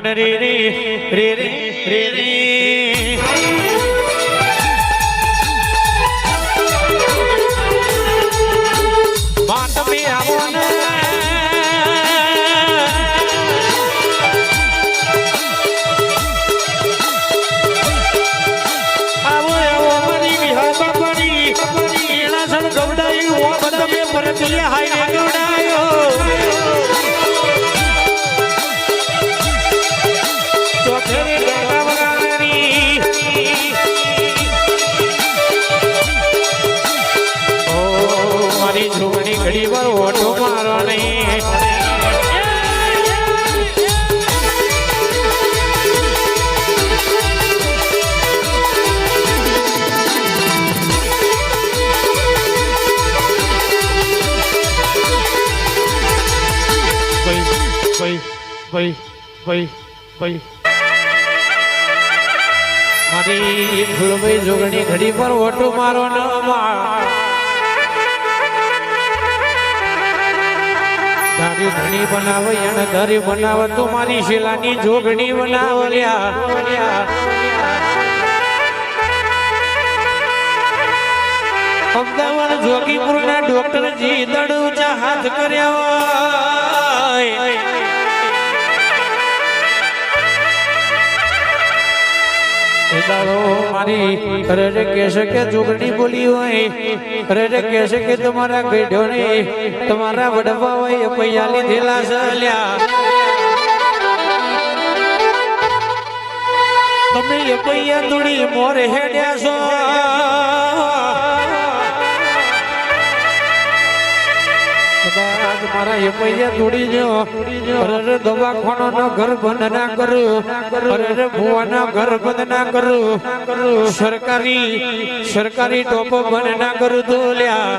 અને રે રે રે રે રે રે. માં તમે આવો ને. ગવડાયું ઓ તમે મારો નહીં. મારી ફૂલભાઈ જોગણી ઘડી પર ઓટો મારો ન દારી ધણી બનાવે અને ધરી બનાવે, તો મારી શિલાની જોગણી બનાવ્યા અમદાવાદ જોગીપુરના ડોક્ટરજી દડ ઊંચા હાથ કર્યા દાડો કે જોગણી બોલી હોય અરે રે કે તમારા ગઢોને તમારા વડવા હોય પૈયા લીધેલા છે. તમે પૈયા દોડી મોરે હેડ્યા છો. કદાચ મારા એ પૈયા તોડી જો અરે દવાખાનો નો ઘર બંધ ના કરું. અરે ભુવાના ઘર બંધ ના કરું. સરકારી સરકારી ટોપો બંધ ના કરું તો લ્યા.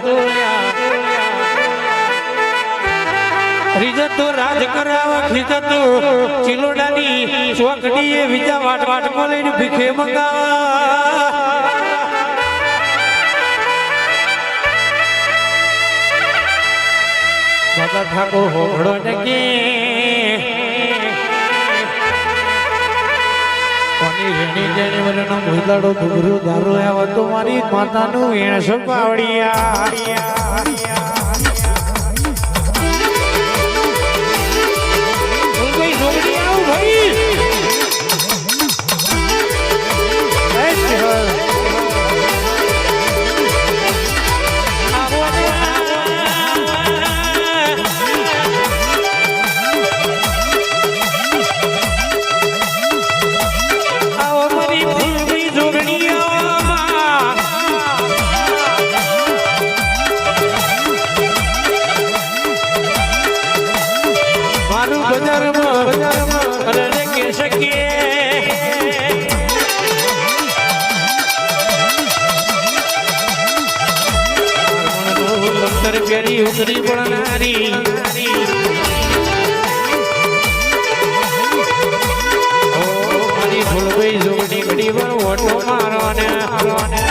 રીજત તો રાજ કરાવા, ખીજત ચિલોડાની ચોકડી એ વિજા વાટ વાટમાં ભીખે મંગાવા. બાબા ઠાકુર હોગડો ને કે. કોની રેણી જેની વરનો ભૂલાડો દુગરો દારો આવ્યો તો મારી માતાનું એણ સંભાળ્યા. પથ્થર ઉતરી પડનારી જોગણી ઘડી વાર ઓટો મારો ને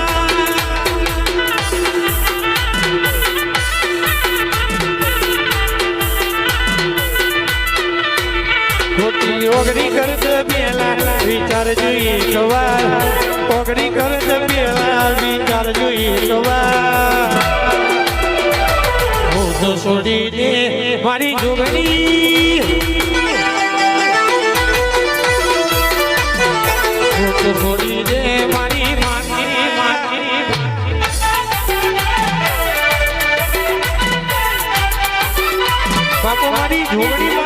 ખોટી ઓગણી કરતો પેલા વિચાર જોઈ એકવાર ઓગણી કરતો પેલા વિચાર જોઈએ તો છોડી દે મારી જોગણી તો છોડી દે મારી માતી બાપુ, મારી જોગણી